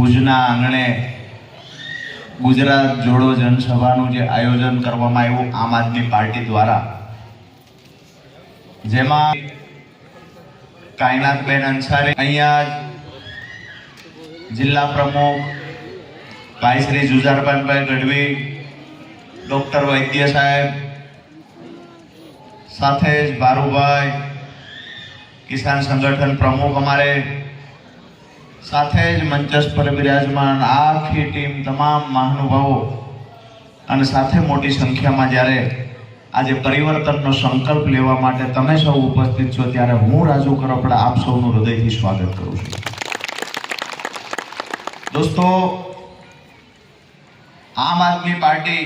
ભુજના આંગણે ગુજરાત જોડો જનસભાનું જે આયોજન કરવામાં આવ્યું આમ આદમી પાર્ટી દ્વારા. જેમાં કાયનાથબેન અંસારી, અહીંયા જિલ્લા પ્રમુખ ભાઈ શ્રી જુજારબાનભાઈ ગઢવી, ડોક્ટર વૈદ્ય સાહેબ, સાથે જ ભારુભાઈ, કિસાન સંગઠન પ્રમુખ અમારે સાથે જ મંચસ પર બિરાજમાન આખી ટીમ તમામ મહાનુભાવો અને સાથે મોટી સંખ્યામાં જ્યારે આજે પરિવર્તનનો સંકલ્પ લેવા માટે તમે સૌ ઉપસ્થિત છો, ત્યારે હું રાજુ કરપડા આપ સૌનું હૃદયથી સ્વાગત કરું છું. દોસ્તો, આમ આદમી પાર્ટી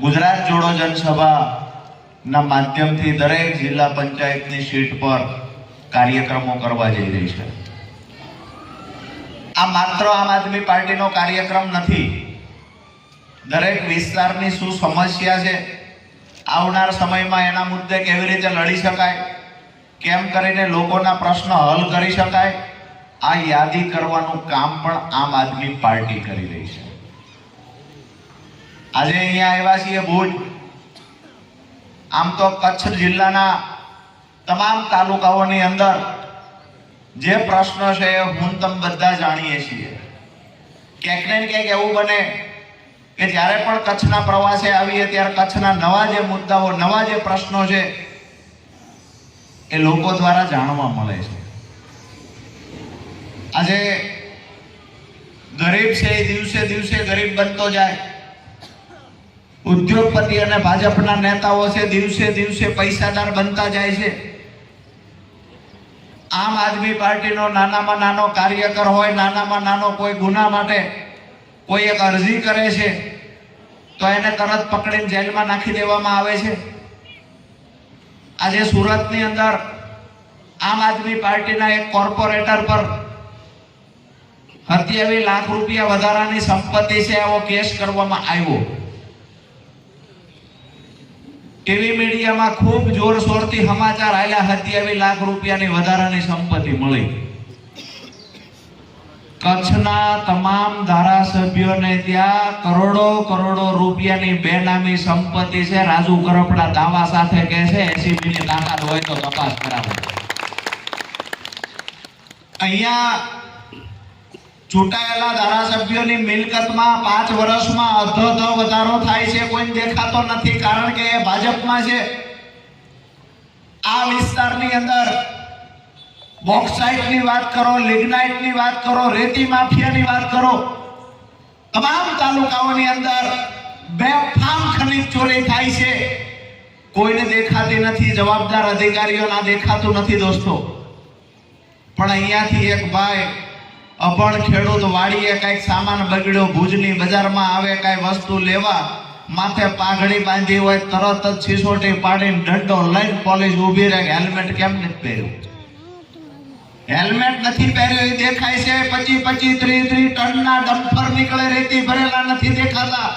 ગુજરાત જોડો જનસભાના માધ્યમથી દરેક જિલ્લા પંચાયતની સીટ પર કાર્યક્રમો કરવા જઈ રહી છે. આ માત્ર આમ આદમી પાર્ટીનો કાર્યક્રમ નથી. દરેક વિસ્તારની શું સમસ્યા છે, આવનાર સમયમાં એના મુદ્દે કેવી રીતે લડી શકાય, કેમ કરીને લોકોના પ્રશ્ન હલ કરી શકાય, આ યાદી કરવાનું કામ પણ આમ આદમી પાર્ટી કરી રહી છે. આજે અહીંયા આવ્યા છીએ ભુજ. આમ તો કચ્છ જિલ્લાના તમામ તાલુકાઓની અંદર જે પ્રશ્ન છે એ હું તમ બધા જાણીએ છીએ. ક્યાંક ને ક્યાંક એવું બને કે જ્યારે પણ કચ્છના પ્રવાસે આવીએ ત્યારે કચ્છના નવા જે મુદ્દાઓ, નવા જે પ્રશ્નો છે એ લોકો દ્વારા જાણવા મળે છે. આજે ગરીબ છે એ દિવસે દિવસે ગરીબ બનતો જાય. ઉદ્યોગપતિ અને ભાજપના નેતાઓ છે દિવસે દિવસે પૈસાદાર બનતા જાય છે. આમ આદમી પાર્ટીનો નાનામાં નાનો કાર્યકર હોય, નાનામાં નાનો કોઈ ગુના માટે કોઈ એક અરજી કરે છે, તો એને તરત પકડીને જેલમાં નાખી દેવામાં આવે છે. આજે સુરતની અંદર આમ આદમી પાર્ટીના એક કોર્પોરેટર પર સત્યાવીસ લાખ રૂપિયા વધારાની સંપત્તિ છે, એવો કેસ કરવામાં આવ્યો. ટીવી મીડિયામાં ખૂબ જોરશોરથી સમાચાર આલ્યા સત્યાવીસ લાખ રૂપિયાની વધારાની સંપત્તિ મળી. કચ્છના તમામ ધારાસભ્યોને ત્યાં કરોડો કરોડો રૂપિયાની બેનામી સંપત્તિ છે. રાજુ કરપડા દાવા સાથે કહે છે એસીબી ની તાકાત હોય તો તપાસ કરાવે. અહીંયા ચૂંટાયેલા ધારાસભ્યોની મિલકતમાં પાંચ વર્ષમાં અધોધો વધારો થાય છે, કોઈને દેખાતો નથી, કારણ કે એ ભાજપમાં છે. આ વિસ્તારની અંદર બોક્સાઇટની વાત કરો, લિગ્નાઇટની વાત કરો, રેતી માફિયાની વાત કરો, તમામ તાલુકાઓની અંદર બેફામ ખનીજ ચોરી થાય છે. કોઈને દેખાતી નથી, જવાબદાર અધિકારીઓના દેખાતું નથી દોસ્તો. પણ અહીંયાથી એક ભાઈ અભણ ખેડૂત વાડીએ કંઈક સામાન બગડ્યો, ભુજની બજારમાં આવે કઈ વસ્તુ લેવા, માથે પાઘડી બાંધી હોય, તરત જ છીસોટી પાડીને ડંડો લઈને પોલીસ ઊભી રહે, હેલ્મેટ કેમ નથી પહેર્યું? હેલ્મેટ નથી પહેર્યું, એ દેખાય છે, પચી પચી ત્રીસ ત્રીસ ટનના ડમ્પર નીકળે, રેતી ભરેલા નથી દેખાતા.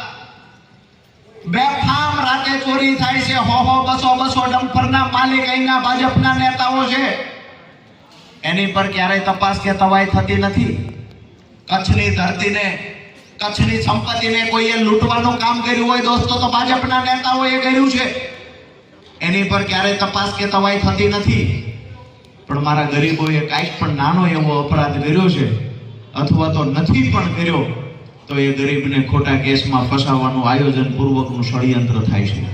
બેફામ રાતે ચોરી થાય છે, હો હો બસો બસો ડમ્પરના માલિક અહીંના ભાજપના નેતાઓ છે. એની પર ક્યારેય તપાસ કે તવાઈ થતી નથી. કચ્છની ધરતીને, કચ્છની સંપત્તિને કોઈએ લૂંટવાનું કામ કર્યું હોય, દોસ્તો, તો ભાજપના નેતાઓએ કર્યું છે. એની પર ક્યારેય તપાસ કે તવાઈ થતી નથી. પણ મારા ગરીબોએ કાંઈક પણ નાનો એવો અપરાધ કર્યો છે, અથવા તો નથી પણ કર્યો, તો એ ગરીબને ખોટા કેસમાં ફસાવવાનું આયોજન પૂર્વકનું ષડયંત્ર થાય છે.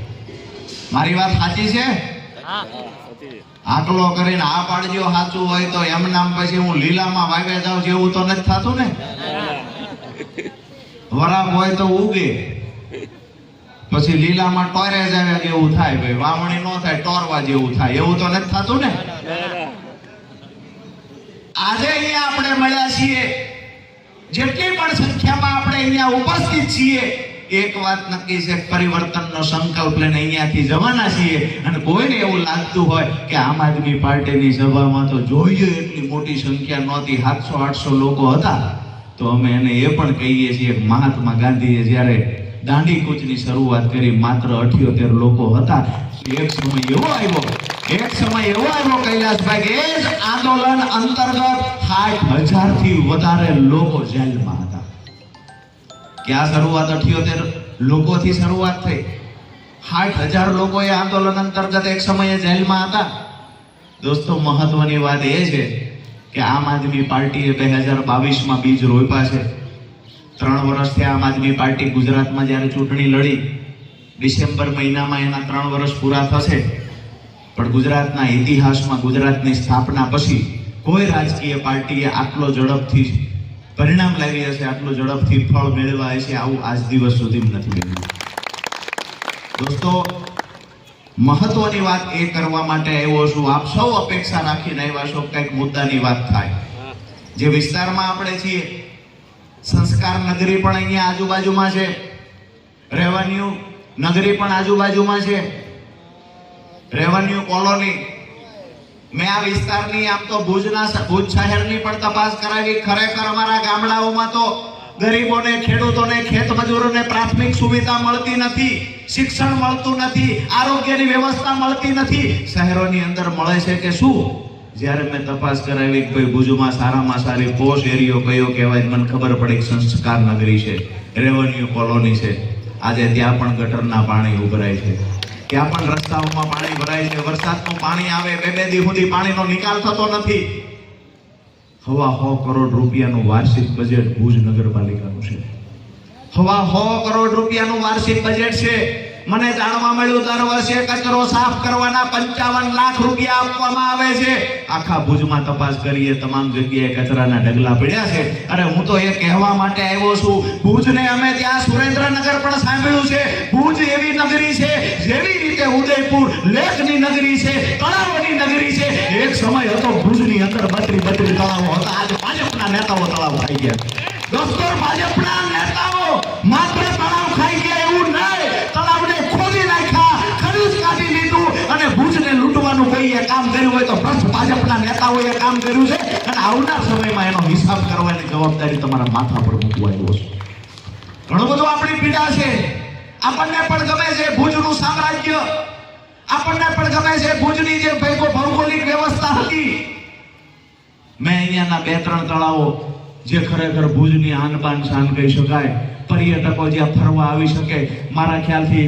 મારી વાત સાચી છે? આકલો કરીને આ પાડજો, સાચું હોય તો એમ નામ પછી હું લીલામાં વાગે જાઉં જેવું તો નથી થતું ને? વરાપ હોય તો ઉગે. પછી લીલામાં ટોરે જાય જેવું થાય ભાઈ, વાવણી નો થાય, ટોરવા જેવું થાય, એવું તો નથી થતું ને? આજે અહીંયા આપણે મળ્યા છીએ. જેટલી પણ સંખ્યામાં આપણે અહીંયા ઉપસ્થિત છીએ એક વાત નક્કી છે, પરિવર્તનનો સંકલ્પ લઈને અહીંયાથી જવાના છીએ. અને કોઈને એવું લાગતું હોય કે આમ આદમી પાર્ટીની સભામાં તો જોઈએ એટલી મોટી સંખ્યા નહોતી, સાતસો, આઠસો લોકો હતા. તો અમે એને એ પણ કહીએ છીએ કે મહાત્મા ગાંધીએ જ્યારે દાંડી કૂચની શરૂઆત કરી, માત્ર અઠ્યોતેર લોકો હતા, એક સમય એવો આવ્યો, એક સમય એવો આવ્યો, કૈલાસભાઈ, કે આંદોલન અંતર્ગત સાઠ હજારથી વધારે લોકો જેલમાં હતા. ક્યાં શરૂઆત અઠ્યોતેર લોકોથી શરૂઆત થઈ? સાઠ હજાર લોકો એ આંદોલન અંતર્ગત એક સમયે જેલમાં હતા. દોસ્તો, મહત્વની વાત એ છે કે આમ આદમી પાર્ટીએ બે હજાર બાવીસમાં બીજ રોપ્યા છે. ત્રણ વર્ષથી આમ આદમી પાર્ટી ગુજરાતમાં જ્યારે ચૂંટણી લડી, ડિસેમ્બર મહિનામાં એના ત્રણ વર્ષ પૂરા થશે. પણ ગુજરાતના ઇતિહાસમાં ગુજરાતની સ્થાપના પછી કોઈ રાજકીય પાર્ટીએ આટલો ઝડપથી પરિણામ લાવી હશે આટલું ઝડપથી ફળ મેળવાય હશે આવું આજ દિવસ સુધી નથી દોસ્તો, મહત્વની વાત એ કરવા માટે આવ્યો છું. આપ સૌ અપેક્ષા રાખીને આવ્યા છો કંઈક મુદ્દાની વાત થાય. જે વિસ્તારમાં આપણે છીએ, સંસ્કાર નગરી પણ અહીંયા આજુબાજુમાં છે. રેવન્યુ નગરી પણ આજુબાજુમાં છે. રેવન્યુ કોલોની મેં આ વિસ્તારની આમ તો ભુજના ભુજ શહેરની પણ તપાસ કરાવી. ખરેખર અમારા ગામડાઓમાં તો ગરીબોને, ખેડૂતોને ખેત મજૂરોને પ્રાથમિક સુવિધા મળતી નથી, શિક્ષણ મળતું નથી, આરોગ્યની વ્યવસ્થા મળતી નથી. શહેરોની અંદર મળે છે કે શું? જ્યારે મેં તપાસ કરાવી કોઈ ભુજમાં સારામાં સારી પોશ એરિયો કયો કહેવાય, મને ખબર પડી સંસ્કાર નગરી છે, રેવન્યુ કોલોની છે. આજે ત્યાં પણ ગટરના પાણી ઉભરાય છે. ત્યાં પણ રસ્તાઓમાં પાણી ભરાય છે, વરસાદનું પાણી આવે, બે બે દી સુધી પાણીનો નિકાલ થતો નથી. હવા સો કરોડ રૂપિયાનું વાર્ષિક બજેટ ભુજ નગરપાલિકાનું છે. હવા સો કરોડ રૂપિયાનું વાર્ષિક બજેટ છે. મને જાણવા મળ્યું દર વર્ષે કચરો સાફ કરવાના પંચાવન લાખ રૂપિયા આપવામાં આવે છે. આખા ભુજમાં તપાસ કરીએ, તમામ જગ્યાએ કચરાના ઢગલા પડ્યા છે. અરે હું તો એ કહેવા માટે આવ્યો છું, ભુજને અમે ત્યાં સુરેન્દ્રનગર પણ સાંભળ્યું છે. ભુજ એવી નગરી છે, જેવી રીતે ઉદયપુર લેખની નગરી છે, તળાવોની નગરી છે. એક સમય હતો ભુજની અંદર બત્રી બત્રી તળાવો હતા. આજે ભાજપના નેતાઓ તળાવ થઈ ગયા. દોસ્તો ભાજપના નેતાઓ માત્ર કર્યું હોય તો ભ્રષ્ટ ભાજપના નેતાઓએ કામ કર્યું છે અને આવનાર સમયમાં એનો હિસાબ કરવાની જવાબદારી તમારા માથા પર મૂકવા આવ્યો છે. ઘણું બધું આપણી પીડા છે. આપણને પણ ગમે છે ભુજનું સામ્રાજ્ય. આપણને પણ ગમે છે ભુજની જે ભેગો ભૌગોલિક વ્યવસ્થા હતી. મેં અહીંયાના બે ત્રણ તળાવો જે ખરેખર ભુજની આનપાન શાન કહી શકાય, પર્યટકો જ્યાં ફરવા આવી શકે, મારા ખ્યાલથી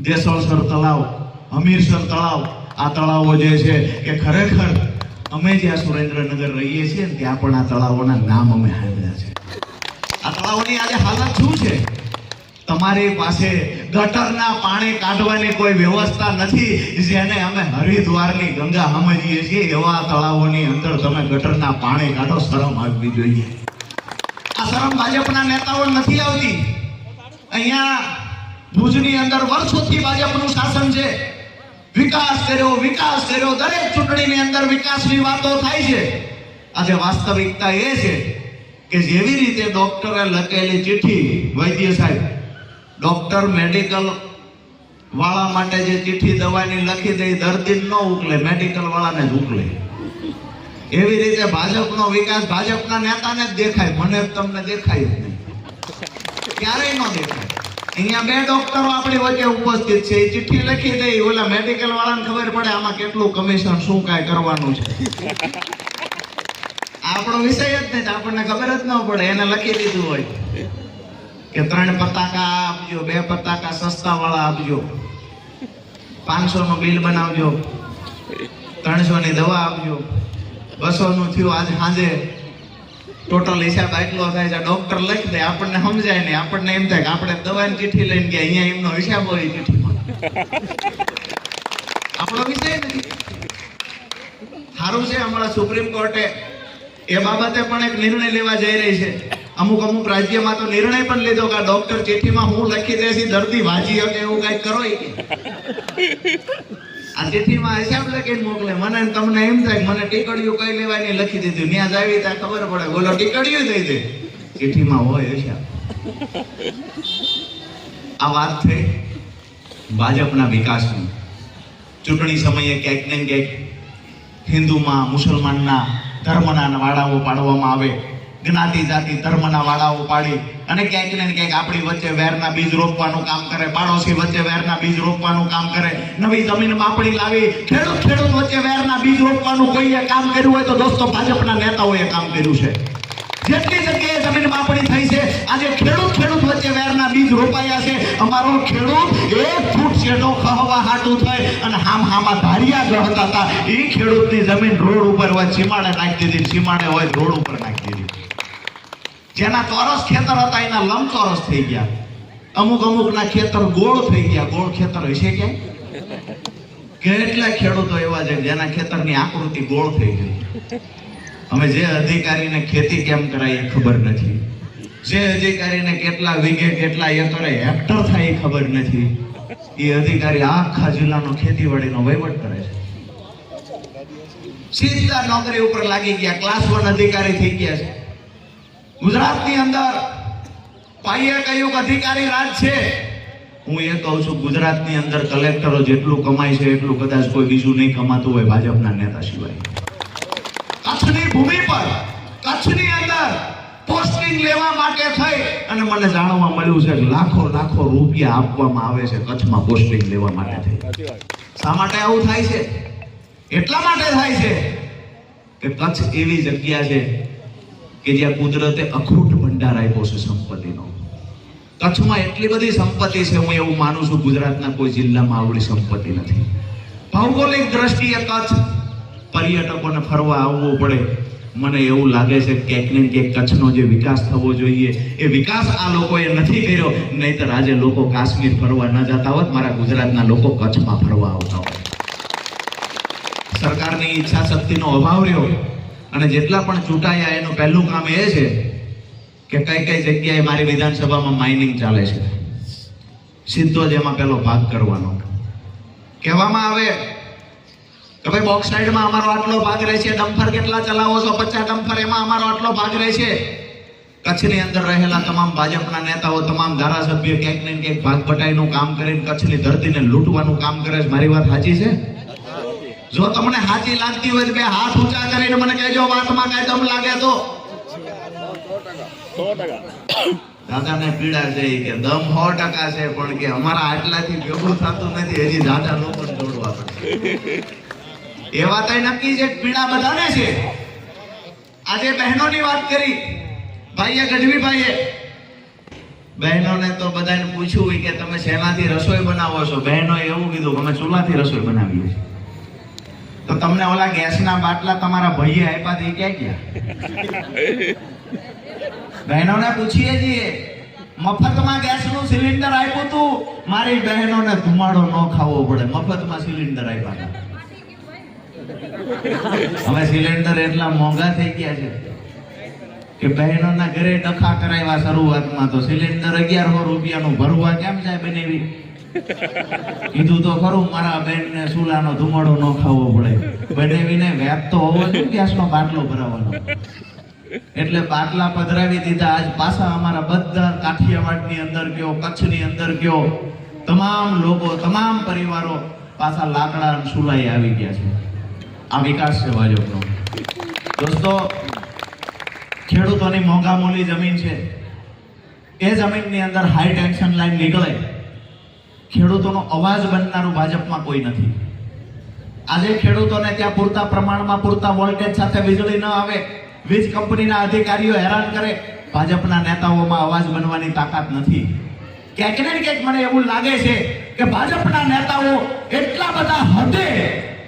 દેસળસર તળાવ હમીરસર તળાવ આ તળાવો જે છે એ ખરેખર અમે જ્યાં સુરેન્દ્રનગર રહીએ છીએ ત્યાં પણ આ તળાવોના નામ અમે હાલ્યા છે. આ તળાવોની આજે હાલત શું છે? તમારી પાસે ગટરના પાણી કાઢવાની કોઈ વ્યવસ્થા નથી, જેને અમે હરિદ્વારની ગંગા સમજીએ છીએ, એવા તળાવોની અંદર તમે ગટરના પાણી કાઢો, શરમ આવવી જોઈએ. આ શરમ ભાજપના નેતાઓ નથી આવતી. અહીંયા ભુજની અંદર વર્ષોથી ભાજપનું શાસન છે. વિકાસ કર્યો વિકાસ કર્યો. દરેક ચૂંટણીની અંદર વિકાસની વાતો થાય છે. આજે વાસ્તવિકતા એ છે કે જેવી રીતે ડોક્ટરે લખેલી ચિઠ્ઠી, વૈદ્ય સાહેબ, ડોક્ટર મેડિકલ વાળા માટે જે ચિઠ્ઠી દવાની લખી દે દર્દી ન ઉકલે, મેડિકલ વાળાને જ ઉકલે. એવી રીતે ભાજપનો વિકાસ ભાજપના નેતાને જ દેખાય. મને તમને દેખાય જ નહીં. ક્યારેય ન દેખાય. અહીંયા બે ડોક્ટરો આપણી વચ્ચે ઉપસ્થિત છે. એ ચિઠ્ઠી લખી દે ઓલા મેડિકલ વાળાને ખબર પડે આમાં કેટલું કમિશન શું કાંઈ કરવાનું છે. આપણો વિષય જ નહીં આપણને ખબર જ ન પડે, એને લખી દીધું હોય. કે ત્રણ પતાકા આપજો, બે પતાકા સસ્તા વાળા આપજો. પાંચસો નું બિલ બનાવજો. ત્રણસો ની દવા આપજો. બસો નું થયું આજે સાંજે ટોટલ હિસાબ આટલો થાય છે. ડોક્ટર લખી દે, આપણને સમજાય નહીં. આપણને એમ થાય કે આપણે દવાની ચીઠી લઈને ગયા, અહીંયા એમનો હિસાબ હોય ચીઠીમાં આપણો વિષય નથી. સારું છે હમણાં સુપ્રીમ કોર્ટે એ બાબતે પણ એક નિર્ણય લેવા જઈ રહી છે. અમુક અમુક રાજ્યમાં તો નિર્ણય પણ લીધો કે ડોક્ટર ચીઠીમાં હું લખી દેસી દર્દી વાજી શકે એવું કંઈક કરો. આ ચિઠ્ઠીમાં હિસાબ લખીને મોકલે, મને તમને એમ થાય મને ટીકડીયું કઈ લેવાની લખી દીધું. ત્યાં જાવી ત્યાં ખબર પડે બોલો ટીકડીયું દઈ દે ચિઠ્ઠીમાં હોય હિસાબ આ વાત થઈ ભાજપના વિકાસની. ચૂંટણી સમયે ક્યાંક ને ક્યાંક હિન્દુમાં, મુસલમાનના ધર્મના વાડાઓ પાડવામાં આવે. જ્ઞાતિ જાતિ ધર્મના વાડાઓ પાડી અને ક્યાંક ને ક્યાંક આપણી વચ્ચે વેરના બીજ રોપવાનું કામ કરે, પાડોશી વચ્ચે વેરના બીજ રોપવાનું કામ કરે, નવી જમીન માપણી લાવી, ખેડૂત ખેડૂત વચ્ચે વેરના બીજ રોપવાનું કોઈએ કામ કર્યું હોય તો દોસ્તો ભાજપના નેતાઓએ કામ કર્યું છે. જેટલી જગ્યાએ જમીન માપણી થઈ છે, આજે ખેડૂત ખેડૂત વચ્ચે વેરના બીજ રોપાયા છે. અમારો ખેડૂત એક ફૂટ શેઢો ખહવા હાટું થાય અને હામ હામા ધારિયા ગ્રહતા હતા. એ ખેડૂતની જમીન રોડ ઉપર હોય, સીમાડે નાખી દીધી, સીમાડે હોય રોડ ઉપર નાખી દીધી. જેના ચોરસ ખેતર હતા, એના લંબચોરસ થઈ ગયા. અમુક અમુકના ખેતર ગોળ થઈ ગયા. ગોળ ખેતર હશે ક્યાંય? કેટલા ખેડૂતો એવા છે જેના ખેતરની આકૃતિ ગોળ થઈ ગઈ. અમે જે અધિકારીને ખેતી કેમ કરાય એ ખબર નથી. જે અધિકારીને કેટલા વીઘે, કેટલા એકરે હેક્ટર થાય એ ખબર નથી. એ અધિકારી આખા જિલ્લાનો ખેતીવાડીનો વહીવટ કરે છે. સીધા નોકરી ઉપર લાગી ગયા. ક્લાસ વન અધિકારી થઈ ગયા છે. ગુજરાતની અંદર પાઈએ કહ્યું અધિકારી રાજ છે. હું એ કહું છું, ગુજરાતની અંદર કલેક્ટરો જેટલું કમાય છે, એટલું કદાચ કોઈ બીજું નહીં કમાતું હોય ભાજપના નેતા સિવાય. કચ્છની ભૂમિ પર, કચ્છની અંદર પોસ્ટિંગ લેવા માટે થઈ અને મને જાણવા મળ્યું છે કે લાખો લાખો રૂપિયા આપવામાં આવે છે કચ્છમાં પોસ્ટિંગ લેવા માટે થઈ. શા માટે આવું થાય છે? એટલા માટે થાય છે કે કચ્છ એવી જગ્યા છે કે જ્યાં કુદરતે અખૂટ ભંડાર આપ્યો છે સંપત્તિનો. કચ્છમાં એટલી બધી સંપત્તિ છે, હું એવું માનું છું, ગુજરાતના કોઈ જિલ્લામાં આવડી સંપત્તિ નથી. ભૌગોલિક દ્રષ્ટિએ કચ્છ પર્યટકોને ફરવા આવવું પડે. મને એવું લાગે છે ક્યાંક ને ક્યાંક કચ્છનો જે વિકાસ થવો જોઈએ, એ વિકાસ આ લોકોએ નથી કર્યો. નહીતર આજે લોકો કાશ્મીર ફરવા ન જતા હોત, મારા ગુજરાતના લોકો કચ્છમાં ફરવા આવતા હોત. સરકારની ઈચ્છા શક્તિનો અભાવ રહ્યો. અને જેટલા પણ ચૂંટાયા, એનું પહેલું કામ એ છે કે કઈ કઈ જગ્યાએ મારી વિધાનસભામાં માઇનિંગ ચાલે છે. સીધો જ એમાં પેલો ભાગ કરવાનો. કહેવામાં આવે કે ભાઈ બોક્સ સાઈડમાં અમારો આટલો ભાગ રહે છે ડમ્ફર કેટલા ચલાવો છો? પચાસ ડમ્ફર, એમાં અમારો આટલો ભાગ રહે છે કચ્છની અંદર રહેલા તમામ ભાજપના નેતાઓ, તમામ ધારાસભ્યો ક્યાંક ને ક્યાંક ભાગ બટાઈનું કામ કરીને કચ્છની ધરતીને લૂંટવાનું કામ કરે છે. મારી વાત સાચી છે? જો તમને સાચી લાગતી હોય કે હાથ ઊંચા કરીને મને કહેજો, વાતમાં કઈ દમ લાગે તો. દાદાને પીડા છે કે, દમ સો ટકા છે, પણ કે અમારા આટલાથી ભેગું થતું નથી, હજી દાદા લોકોને જોડવા પડે. એ વાત નક્કી છે પીડા બધાને છે. આજે બહેનોની વાત કરી, ભાઈએ ગઢવી ભાઈએ બહેનોને તો બધાને પૂછ્યું કે તમે શેનાથી રસોઈ બનાવો છો? બહેનોએ એવું કીધું કે અમે ચૂલાથી રસોઈ બનાવીએ છીએ. તો તમને ઓલા ગેસના બાટલા તમારા ભાઈએ આપ્યા તે ક્યાં ગયા? બહેનોને પૂછીએ છીએ, મફતમાં ગેસનું સિલિન્ડર આપ્યું તું? મારી બહેનોને ધુમાડો ન ખાવો પડે, મફતમાં સિલિન્ડર આપ્યા હવે સિલિન્ડર એટલા મોંઘા થઈ ગયા છે કે બહેનોના ઘરે ડખા કરાવ્યા શરૂઆતમાં, તો સિલિન્ડર અગિયારસો રૂપિયાનું ભરવા કેમ જાય બનેવી? કીધું તો ખરું, મારા બેનને સુલાનો ધુમાડો ન ખાવો પડે. બનેવીને વ્યાપ તો હોવો જોઈએ ગેસનો બાટલો ભરાવાનો. એટલે બાટલા પધરાવી દીધા. આજ પાછા અમારા બધા કાઠિયાવાડની અંદર કયો કચ્છની અંદર કયો તમામ લોકો, તમામ પરિવારો પાછા લાકડા સુલાઈ આવી ગયા છે. આ વિકાસ છે ભાજપનો. દોસ્તો, ખેડૂતોની મોંઘા મોલી જમીન છે. એ જમીનની અંદર હાઈ ટેન્શન લાઈન નીકળે. ખેડૂતોનો અવાજ બનનારું ભાજપમાં કોઈ નથી. આજે ખેડૂતોને ત્યાં પૂરતા પ્રમાણમાં પૂરતા વોલ્ટેજ સાથે વીજળી ન આવે, વીજ કંપનીના અધિકારીઓ હેરાન કરે, ભાજપના નેતાઓમાં અવાજ બનવાની તાકાત નથી. ક્યાંક ને ક્યાંક મને એવું લાગે છે કે ભાજપના નેતાઓ એટલા બધા હદે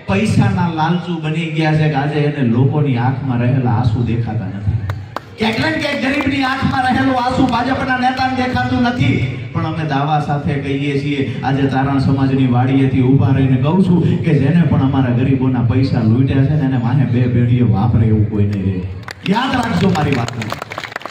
પૈસાના લાલચુ બની ગયા છે કે આજે એને લોકોની આંખમાં રહેલા આંસુ દેખાતા નથી. ક્યાંક ભાજપના પણ અમે દાવા સાથે કહીએ છીએ, આજે તારણ સમાજની વાડીએથી ઊભા રહીને કહું છું કે જેને પણ અમારા ગરીબોના પૈસા લૂંટ્યા છે ને માહે બે પેઢીઓ વાપરે એવું કોઈ નહીં રહે. યાદ રાખજો મારી વાત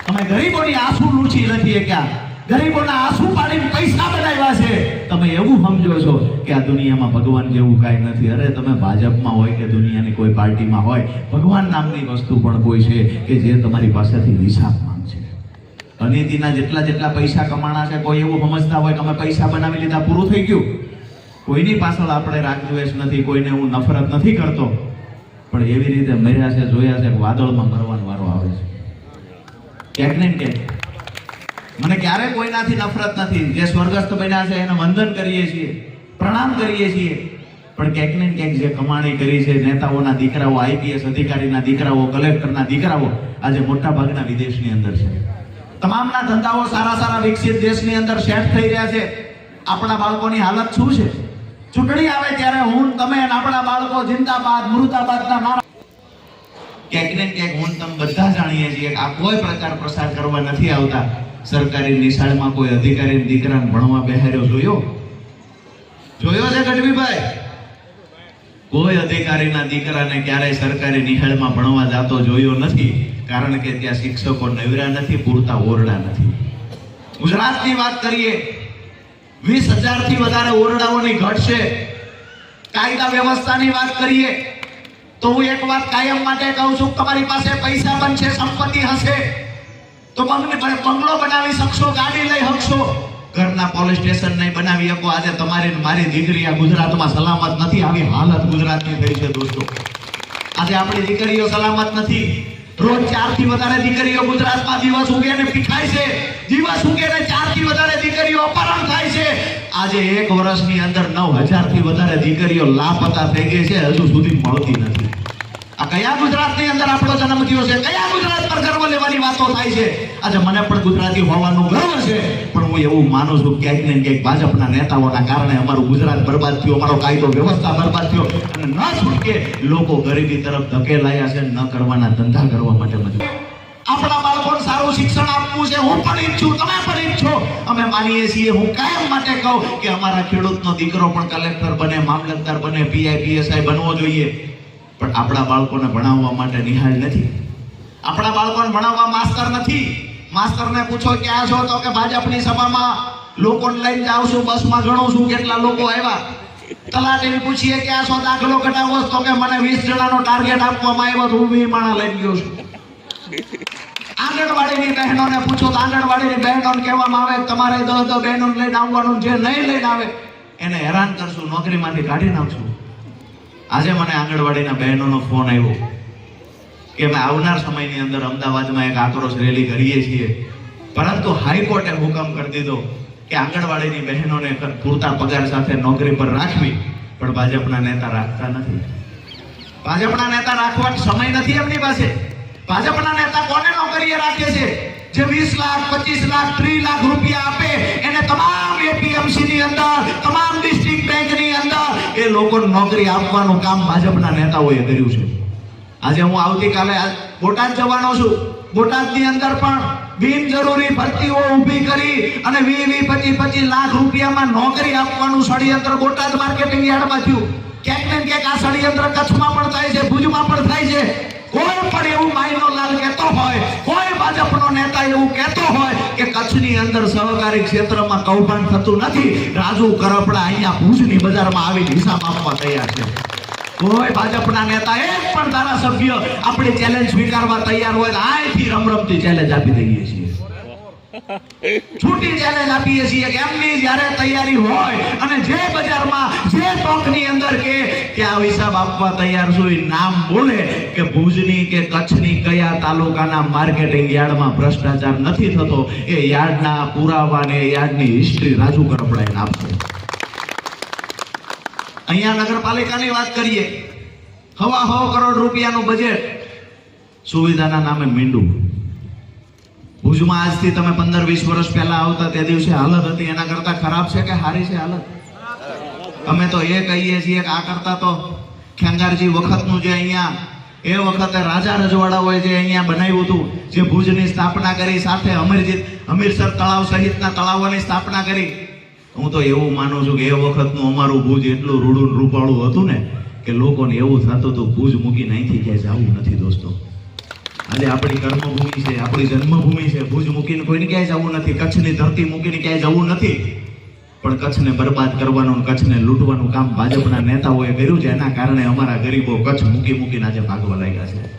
અમે ગરીબોની આંસુ લૂંટી નથી એ ક્યાં ગરીબોના આંસુ પાડીને પૈસા બનાવ્યા છે. તમે એવું સમજો છો કે આ દુનિયામાં ભગવાન જેવું કાંઈ નથી. અરે, તમે ભાજપમાં હોય કે દુનિયાની કોઈ પાર્ટીમાં હોય, ભગવાન નામની વસ્તુ પણ કોઈ છે કે જે તમારી પાસેથી હિસાબ માંગશે. અનિતિના જેટલા જેટલા પૈસા કમાણા છે, કોઈ એવું સમજતા હોય કે અમે પૈસા બનાવી લીધા, પૂરું થઈ ગયું. કોઈની પાછળ આપણે રાગદ્વેષ નથી, કોઈને હું નફરત નથી કરતો. પણ એવી રીતે મર્યા છે, જોયા છે વાદળમાં મરવાનો વારો આવે છે. ક્યાંક ને ક્યાંક. મને ક્યારે કોઈનાથી નફરત નથી. જે સ્વર્ગસ્થ બન્યા છે, એને વંદન કરીએ છીએ, પ્રણામ કરીએ છીએ. પણ ક્યાંક ને ક્યાંક જે કમાણી કરી છે, નેતાઓના દીકરાઓ, આઈપીએસ અધિકારીના દીકરાઓ, કલેક્ટરના દીકરાઓ, આજે મોટા ભાગના વિદેશની અંદર છે. તમામના ધંધાઓ સારા સારા વિકસિત દેશની અંદર સેટ થઈ રહ્યા છે. આપણા બાળકોની હાલત શું છે? ચૂંટણી આવે ત્યારે હું તમે આપણા બાળકો જિંદાબાદ મૃતાબાદના મારા ક્યાંક ને ક્યાંક હું તમે બધા જાણીએ છીએ આ કોઈ પ્રચાર પ્રસાર કરવા નથી આવતા. સરકારી નિશાળમાં કોઈ અધિકારી દીકરાને ભણવા બેહાર્યો જોયો? જોયો છે ગઢવીભાઈ? કોઈ અધિકારીના દીકરાને ક્યારેય સરકારી નિહાળમાં ભણવા જતો જોયો નથી, કારણ કે ત્યાં શિક્ષકો નવરા નથી, પૂરતા ઓરડા નથી. ગુજરાતની વાત કરીએ, વીસ હજારથી વધારે ઓરડાઓની ઘટ છે. કાયદા વ્યવસ્થાની વાત કરીએ, તો હું એક વાત કાયમ માટે કહું છું, તમારી પાસે પૈસા પણ છે, સંપત્તિ હશે. તો બંગલે બંગલો બનાવી શકશો, ગાડી લઈ શકશો ઘરના પોલીસ સ્ટેશન નહીં બનાવી શકો. આજે તમારી મારી દીકરી આ ગુજરાતમાં સલામત નથી. આવી હાલત ગુજરાતની થઈ છે દોસ્તો. આજે આપણી દીકરીઓ સલામત નથી. રોજ ચારથી વધારે દીકરીઓ ગુજરાતમાં દિવસ ઉગે ને પીખાય છે. દિવસ ઉગે ને ચારથી વધારે દીકરીઓ અપહરણ થાય છે. આજે એક વર્ષની અંદર નવ હજારથી વધારે દીકરીઓ લાપતા થઈ ગઈ છે. હજુ સુધી મળતી નથી. આ કયા ગુજરાતની અંદર આપણો જન્મ થયો છે? કયા ગુજરાત પર ગર્વ લેવાની વાતો થાય છે? આજે મને પણ ગુજરાતી હોવાનું ગર્વ છે. પણ હું એવું માનું છું ક્યાંક ને ક્યાંક ભાજપના નેતાઓના કારણે અમારું ગુજરાત બરબાદ થયું, અમારો કાયદો, વ્યવસ્થા બરબાદ થયો. અને ન છૂટકે લોકો ગરીબી તરફ ધકેલાયા છે, ન કરવાના ધંધા કરવા માટે મજબૂર આપણા બાળકોને સારું શિક્ષણ આપવું છે, હું પણ ઈચ્છું, તમે પણ ઈચ્છો. અમે માનીએ છીએ, હું કાયમ માટે કહું કે અમારા ખેડૂતનો દીકરો પણ કલેક્ટર બને, મામલતદાર બને પીઆઈ પીએસઆઈ બનવો જોઈએ. પણ આપણા બાળકોને ભણાવવા માટે નિહાળ નથી. આપણા બાળકોને ભણાવવા માસ્તર નથી. માસ્તરને પૂછો ક્યાં છો તો કે ભાજપની સભામાં લોકોને લઈને જાઉં છું, બસમાં ગણું છું કેટલા લોકો આવ્યા. તલાટીને પૂછીએ ક્યાં છો, દાખલો કઢાવો તો કે મને વીસ જણાનો ટાર્ગેટ આપવામાં આવ્યો હું વીસ માણા લઈને ગયો છું. આંગણવાડીની બહેનોને પૂછો તો આંગણવાડીની બહેનોને કહેવામાં આવે તમારે દસ દસ બહેનોને લઈને આવવાનું, જે નહીં લઈને આવે, એને હેરાન કરશું, નોકરીમાંથી કાઢી નાખશું. આજે મને આંગણવાડીના બહેનોનો ફોન આવ્યો કે અમે આવનાર સમયની અંદર અમદાવાદમાં એક આક્રોશ રેલી કરીએ છીએ. પરંતુ હાઈકોર્ટે હુકમ કરી દીધો કે આંગણવાડીની બહેનોને પૂરતા પગાર સાથે નોકરી પર રાખવી, પણ ભાજપના નેતા રાખતા નથી. ભાજપના નેતા રાખવા સમય નથી એમની પાસે. ભાજપના નેતા કોને નોકરીએ રાખે છે? જે વીસ લાખ, પચીસ લાખ, ત્રીસ લાખ રૂપિયા આપે, એને તમામ એપીએમસી ની અંદર, તમામ ડિસ્ટ્રિક્ટ બેંકની અંદર એ લોકોને નોકરી આપવાનું કામ ભાજપના નેતાઓએ કર્યું છે. આજે હું આવતીકાલે બોટાદ જવાનો છું. બોટાદની અંદર પણ બિનજરૂરી ભરતીઓ ઊભી કરી અને વી વી પચીસ પચીસ લાખ રૂપિયામાં નોકરી આપવાનું ષડયંત્ર બોટાદ માર્કેટિંગ યાર્ડમાં થયું. ક્યાંક ને ક્યાંક આ ષડયંત્ર કચ્છમાં પણ થાય છે, ભુજમાં પણ થાય છે. કોઈ પણ એવું માયનો લાલ કહેતો હોય, કોઈ ભાજપનો નેતા એવું કહેતો હોય કે કચ્છની અંદર સહકારી ક્ષેત્રમાં કૌભાંડ થતું નથી. રાજુ કરપડા અહીંયા ભુજની બજારમાં આવીને હિસાબ આપવા તૈયાર છે. કોઈ ભાજપના નેતા એક પણ ધારાસભ્ય આપણી ચેલેન્જ સ્વીકારવા તૈયાર હોય તો અહીંથી રમરમતી ચેલેન્જ આપી દઈએ છીએ. છૂટી ચેલેન્જ આપીએ છીએ એમની જ્યારે તૈયારી હોય અને જે બજારમાં જે ટોકની અંદર કે કે આ હિસાબ આપવા તૈયાર છું નામ બોલે કે ભુજની કે કચ્છની કયા તાલુકાના માર્કેટિંગ યાર્ડમાં ભ્રષ્ટાચાર નથી થતો, એ યાર્ડના પુરાવા ને યાર્ડની હિસ્ટ્રી રાજુ કરપડાઈને આપશે અહીંયા નગરપાલિકાની વાત કરીએ. હવા હો કરોડ રૂપિયાનું બજેટ સુવિધાના નામે મીંડું. ભુજમાં આજથી તમે પંદર, વીસ વર્ષ પહેલા આવતા તે દિવસે હાલત હતી. એના કરતા ખરાબ છે કે સારી છે હાલત? અમે તો એ કહીએ છીએ કે આ કરતા તો ખેંગારજી વખતનું જે અહીંયા, એ વખતે રાજા રજવાડાઓએ જે અહીંયા બનાવ્યું હતું, જે ભુજની સ્થાપના કરી, સાથે અમીરજી અમીરસર તળાવ સહિતના તળાવોની સ્થાપના કરી. હું તો એવું માનું છું કે એ વખતનું અમારું ભુજ એટલું રૂડું રૂપાળું હતું ને કે લોકોને એવું થતું હતું, ભુજ મૂકીને અહીંથી ક્યાંય જવું નથી દોસ્તો. આજે આપણી કર્મભૂમિ છે, આપણી જન્મભૂમિ છે. ભુજ મૂકીને કોઈને ક્યાંય જવું નથી, કચ્છની ધરતી મૂકીને ક્યાંય જવું નથી. પણ કચ્છને બરબાદ કરવાનું કચ્છને લૂંટવાનું કામ ભાજપના નેતાઓએ કર્યું છે, એના કારણે અમારા ગરીબો કચ્છ મૂકી મૂકીને આજે ભાગવા લાગ્યા છે.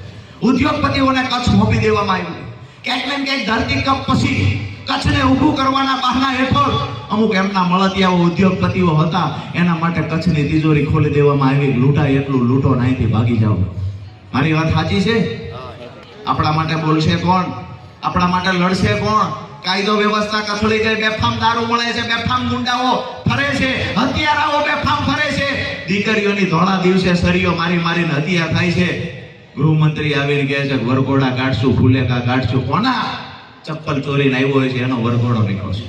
ઉદ્યોગપતિઓને કચ્છ મોકલી દેવામાં આવ્યું. ક્યાંક ને ક્યાંક ધરતી કપ પછી કચ્છને ઊભું કરવાના બહાના હેઠળ અમુક એમના મળતિયાઓ ઉદ્યોગપતિઓ હતા, એના માટે કચ્છની તિજોરી ખોલી દેવામાં આવી. લૂંટાય એટલું, લૂંટો નાહીથી ભાગી જાઓ. મારી વાત સાચી છે? આપણા માટે બોલશે કોણ? આપણા માટે લડશે કોણ? કાયદો વ્યવસ્થા કથળી ગઈ, બેફામ દારૂ મળે છે, બેફામ ગુંડાઓ ફરે છે, હત્યારાઓ બેફામ ફરે છે. દીકરીઓની ધોળા દિવસે સરીઓ મારી મારીને હત્યા થાય છે. ગૃહમંત્રી આવીને કહે છે, વરઘોડા કાઢશું, ફૂલેકા કાઢશું. કોના? ચપ્પલ ચોરીને આવ્યો હોય છે, એનો વરઘોડો નીકળશે.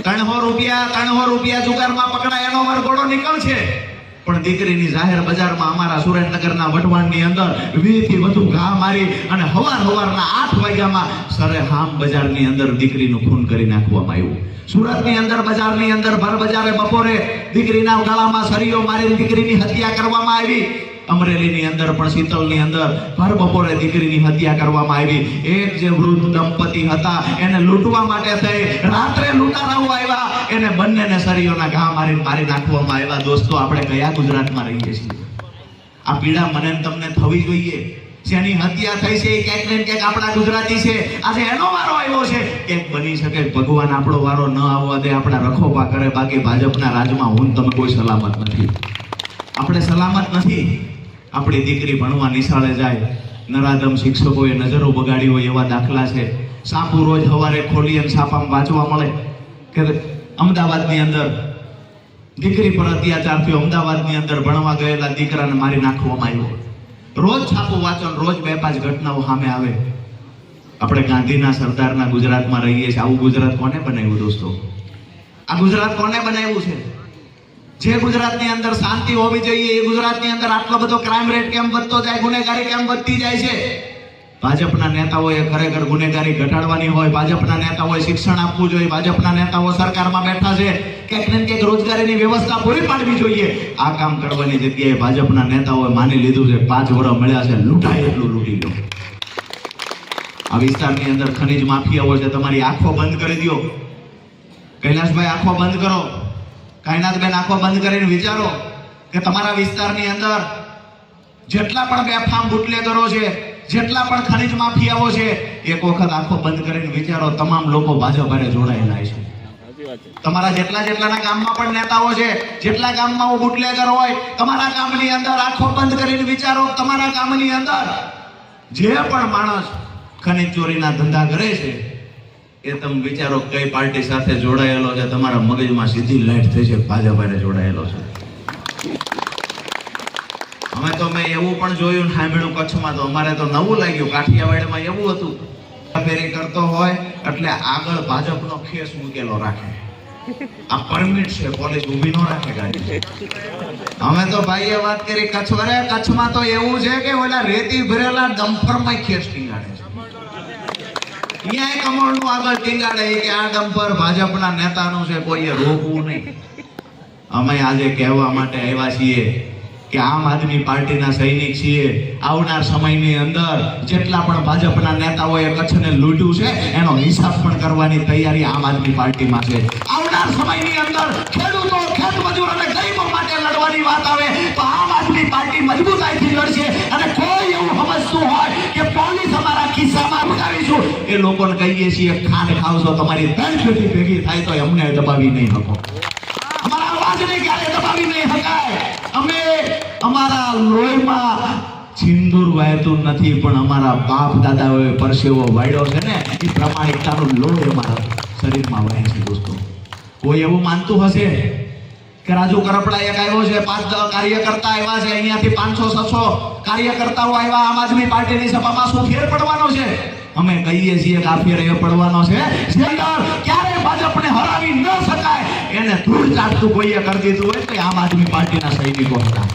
ત્રણસો રૂપિયા ત્રણસો રૂપિયા જુગારમાં પકડાય, એનો વરઘોડો નીકળશે. પણ દીકરીની જાહેર બજારમાં અમારા સુરેન્દ્રનગરના વઢવાણની અંદર વીથી વધુ ઘા મારી અને હવાર હવારના આઠ વાગ્યામાં સરે હામ બજારની અંદર દીકરીનું ખૂન કરી નાખવામાં આવ્યું. સુરતની અંદર, બજારની અંદર ભર બજારે બપોરે દીકરીના ગળામાં સરીઓ મારી દીકરીની હત્યા કરવામાં આવી. અમરેલીની અંદર પણ શીતલની અંદર ભર બપોરે દીકરીની હત્યા કરવામાં આવી. એક જે વૃદ્ધ દંપતી હતા, એને લૂંટવા માટે થઈ. રાત્રે લૂંટારાઓ આવ્યા. એને બંનેને સરીઓના ઘા મારી મારી નાખવામાં આવ્યા. દોસ્તો, આપણે કયા ગુજરાતમાં રહીએ છીએ? આ પીડા મને તમને થવી જોઈએ. જેની હત્યા થઈ છે એ ક્યાંક ને ક્યાંક આપણા ગુજરાતી છે. આજે એનો વારો આવ્યો છે. ક્યાંક બની શકે ભગવાન આપણો વારો ન આવવા દે, આપણા રખોપા કરે, બાકી ભાજપના રાજમાં હું તમે કોઈ સલામત નથી. આપણે સલામત નથી. આપણી દીકરી ભણવા નિશાળે જાય, નરાધમ શિક્ષકોએ નજરો બગાડી હોય એવા દાખલા છે. સાપુ રોજ સવારે ખોલી અને સાપામાં વાંચવા મળે. કે અમદાવાદની અંદર દીકરી પર અત્યાચાર થયો, અમદાવાદની અંદર ભણવા ગયેલા દીકરાને મારી નાખવામાં આવ્યો. રોજ છાપું વાંચો રોજ બે પાંચ ઘટનાઓ સામે આવે. આપણે ગાંધીના સરદારના ગુજરાતમાં રહીએ છીએ. આવું ગુજરાત કોને બનાવ્યું દોસ્તો? આ ગુજરાત કોને બનાવ્યું છે? જે ગુજરાતની અંદર શાંતિ હોવી જોઈએ, એ ગુજરાતની અંદર આટલો બધો ક્રાઇમ રેટ કેમ વધતો જાય, ગુનેગારી કેમ વધતી જાય છે? ભાજપના નેતાઓએ ખરેખર ગુનેગારી ઘટાડવાની હોય, ભાજપના નેતાઓએ શિક્ષણ આપવું જોઈએ, ભાજપના નેતાઓ સરકારમાં બેઠા છે, ક્યાંક ને ક્યાંક રોજગારીની વ્યવસ્થા પૂરી પાડવી જોઈએ. આ કામ કરવાની જગ્યાએ ભાજપના નેતાઓએ માની લીધું છે, પાંચ વર્ષ મળ્યા છે, લૂંટાય એટલું લૂંટી લો. આ વિસ્તારની અંદર ખનીજ માફિયાઓ છે, તમારી આંખો બંધ કરી દો કૈલાસભાઈ, આંખો બંધ કરો. કાયનાથબેન આંખો બંધ કરીને વિચારો કે તમારા વિસ્તારની અંદર જેટલા પણ બેફામ બુટલેગરો છે, જેટલા પણ ખનીજ માફિયાઓ છે, એક વખત આંખો બંધ કરીને વિચારો, તમામ લોકો ભાજપ હારે જોડાયેલા છે. તમારા જેટલા જેટલાના ગામમાં પણ નેતાઓ છે, જેટલા ગામમાં બુટલેગર હોય, તમારા ગામની અંદર આંખો બંધ કરીને વિચારો, તમારા ગામની અંદર જે પણ માણસ ખનીજ ચોરીના ધંધા કરે છે એ તમે વિચારો કઈ પાર્ટી સાથે જોડાયેલો છે, તમારા મગજમાં સીધી લાઈટ થઈ છે ભાજપ જોડાયેલો છે? અમે તો મેં એવું પણ જોયું સાંભળ્યું કચ્છમાં તો અમારે તો નવું લાગ્યું, કાઠિયાવાડમાં એવું હતું. ફેરી કરતો હોય એટલે આગળ ભાજપનો ખેસ મૂકેલો રાખે. આ પરમિટ છે, પોલીસ ઊભી ન રાખે ગાડી. અમે તો ભાઈએ વાત કરી, કચ્છ કચ્છમાં તો એવું છે કે ઓલા રેતી ભરેલા ડમ્પરમાં ખેસ ટીંગાડે છે. અહીંયા કમળનું આગળ ટીંગાડે કે આ ડમ્પર ભાજપના નેતાનું છે, કોઈએ રોકવું નહીં. અમે આજે કહેવા માટે આવ્યા છીએ કે આમ આદમી પાર્ટીના સૈનિક છીએ. આવનાર સમયની અંદર જેટલા પણ ભાજપના નેતાઓએ કચ્છને લૂંટ્યું છે, એનો હિસાબ પણ કરવાની તૈયારી આમ આદમી પાર્ટીમાં છે. આવનાર સમયની અંદર એ લોકોને કહીએ છીએ, ખાંડ ખાવશો, તમારી ત્રણ પેટી ભેગી થાય તો અમને દબાવી નહીં શકો. અમારા અવાજને ક્યારે દબાવી નહીં શકાય? અમે અમારા લોહીમાં સિંદૂર વહેતું નથી, પણ અમારા બાપ દાદાઓએ પરસેવો વાળ્યો છે ને, એ પ્રમાણિકતાનો લોહી અમારા શરીરમાં વહે છે દોસ્તો. કોઈ એવું માનતું હશે કે રાજુ કરપડા એક આવ્યો છે, પાંચ કાર્યકર્તા આવ્યા છે, અહીંયાથી પાંચસો, છસો કાર્યકર્તાઓ આવ્યા આમ આદમી પાર્ટીની સભામાં, શું ફેર પડવાનો છે? અમે કહીએ છીએ કે આ ફેર પડવાનો છે. જે ક્યારે ભાજપને હરાવી ન શકાય. એને ધૂળ ચાટતું કોઈએ કરી દીધું હોય તો આમ આદમી પાર્ટીના સૈનિકો હતા.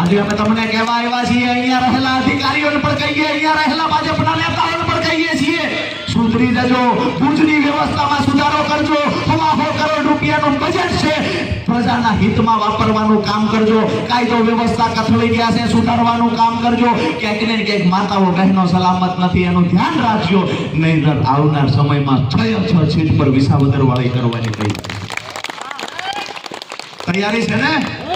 આજે અમે તમને કહેવા આવ્યા છીએ, અહીંયા રહેલા અધિકારીઓને પણ કહીએ, અહીંયા રહેલા ભાજપના નેતાઓને પણ કહીએ છીએ. સુધરી જજો. ભુજની વ્યવસ્થામાં સુધારો કરજો. સવાસો કરોડ રૂપિયાનું બજેટ છે. પ્રજાના હિતમાં વાપરવાનું કામ કરજો. કાયદો, વ્યવસ્થા કથળી ગયા છે, સુધારવાનું કામ કરજો. ક્યાંક ને ક્યાંક માતાઓ, બહેનો સલામત નથી, એનું ધ્યાન રાખજો. નહીંતર આવનાર સમયમાં છ છ સીટ પર વિસાવદર વાળી કરવાની તૈયારી છે ને?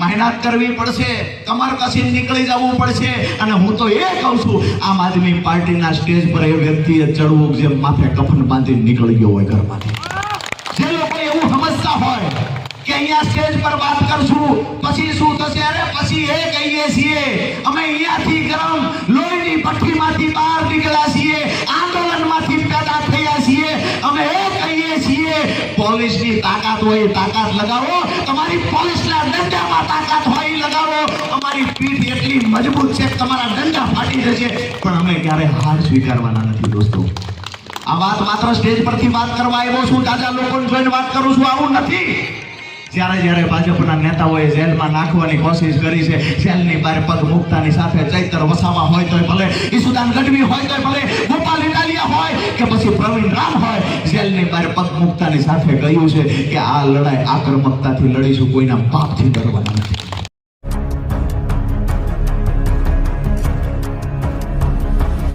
મહેનત કરવી પડશે, કમર કસીને નીકળી જવું પડશે. અને હું તો એ કહું છું, આમ આદમી પાર્ટીના સ્ટેજ પર એ વ્યક્તિએ ચડવું જેમ માથે કફન બાંધીને નીકળી ગયો હોય ઘરમાંથી. જે લોકો એવું સમજતા હોય કે અહીંયા સ્ટેજ પર વાત કરશું, પછી શું થશે? અરે પછી એ કહીએ છીએ, અમે અહીંયાથી ગરમ લોહીની ભઠ્ઠીમાંથી પોલીસની તાકાત હોય તાકાત લગાવો. તમારી પોલીસના દંડામાં તાકાત હોય લગાવો. અમારી પીઠ એટલી મજબૂત છે તમારા દંડા ફાટી જશે. પણ અમે ક્યારે હાર સ્વીકારવાના નથી દોસ્તો. આ વાત માત્ર સ્ટેજ પરથી વાત કરવા આવ્યો છું. તાજા લોકોને જોઈને વાત કરું છું. આવું નથી. જ્યારે જ્યારે ભાજપના નેતાઓએ જેલમાં નાખવાની કોશિશ કરી છે, જેલની બહાર પગ મુકતાની સાથે ચૈતર વસાવા હોય તોય ભલે, ઈસુદાન ગઢવી હોય તોય ભલે, ગોપાલ ઇટાલિયા હોય કે પછી પ્રવીણ રામ હોય, જેલની બહાર પગ મુકતાની સાથે કહ્યું છે કે આ લડાઈ આક્રમકતાથી લડીશું, કોઈના પાપથી ડરવાના નથી.